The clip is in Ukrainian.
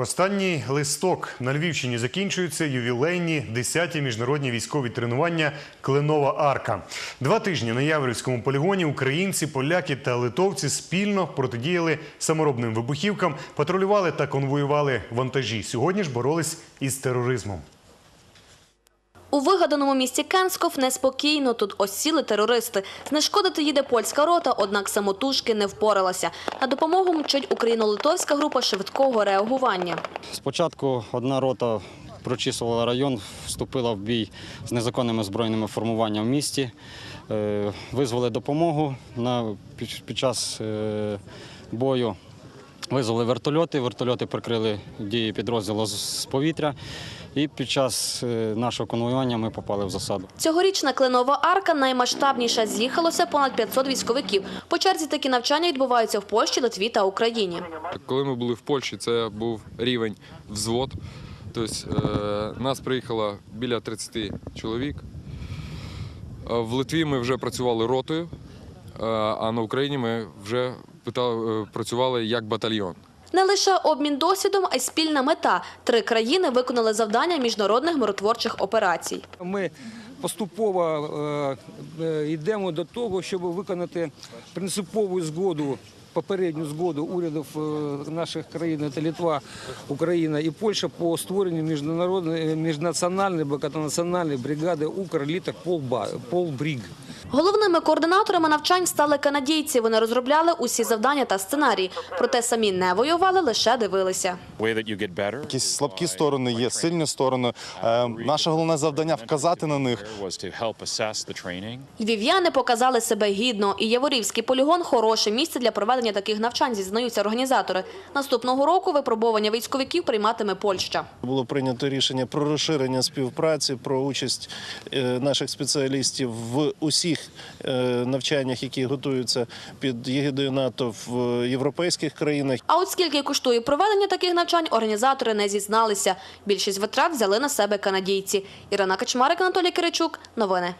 Останній листок на Львівщині закінчуються ювілейні 10-ті міжнародні військові тренування Кленова арка. Два тижні на Яворівському полігоні українці, поляки та литовці спільно протидіяли саморобним вибухівкам, патрулювали та конвоювали вантажі. Сьогодні ж боролись із тероризмом. У вигаданому місті Кенсков неспокійно. Тут осіли терористи. Знешкодити їде польська рота, однак самотужки не впоралася. На допомогу мчить україно-литовська група швидкого реагування. Спочатку одна рота прочісувала район, вступила в бій з незаконними збройними формуваннями в місті, Е, визвали допомогу під час е, бою. Визвали вертольоти, вертольоти прикрили дії підрозділу з повітря. І під час е, нашого конвоювання ми попали в засаду. Цьогорічна кленова арка наймасштабніша. З'їхалося понад 500 військовиків. По черзі такі навчання відбуваються в Польщі, Литві та Україні. Коли ми були в Польщі, це був рівень взвод. Тобто е, нас приїхало біля 30 чоловік. Е, В Литві ми вже працювали ротою, а на Україні ми вже працювали як батальйон. Не лише обмін досвідом, а й спільна мета. Три країни виконали завдання міжнародних миротворчих операцій. Ми поступово е, е, йдемо до того, щоб виконати принципову згоду. Попередню згоду урядів е, наших країн це Литва, Україна і Польща по створенню міжнародної міжнаціональної багатонаціональної бригади Укрліток Полба Полбріг. Головними координаторами навчань стали канадійці. Вони розробляли усі завдання та сценарії. Проте самі не воювали, лише дивилися. Якісь слабкі сторони є, сильні сторони. Е, Наше головне завдання вказати на них. Львів'яни показали себе гідно. І Яворівський полігон – хороше місце для проведення таких навчань, зізнаються організатори. Наступного року випробування військовиків прийматиме Польща. Було прийнято рішення про розширення співпраці, про участь е, наших спеціалістів в усіх е, навчаннях, які готуються під єгидою НАТО в е, європейських країнах. А от скільки коштує проведення таких навчань, організатори не зізналися. Більшість витрат взяли на себе канадійці. Ірина Качмарик, Анатолій Киричук. Новини.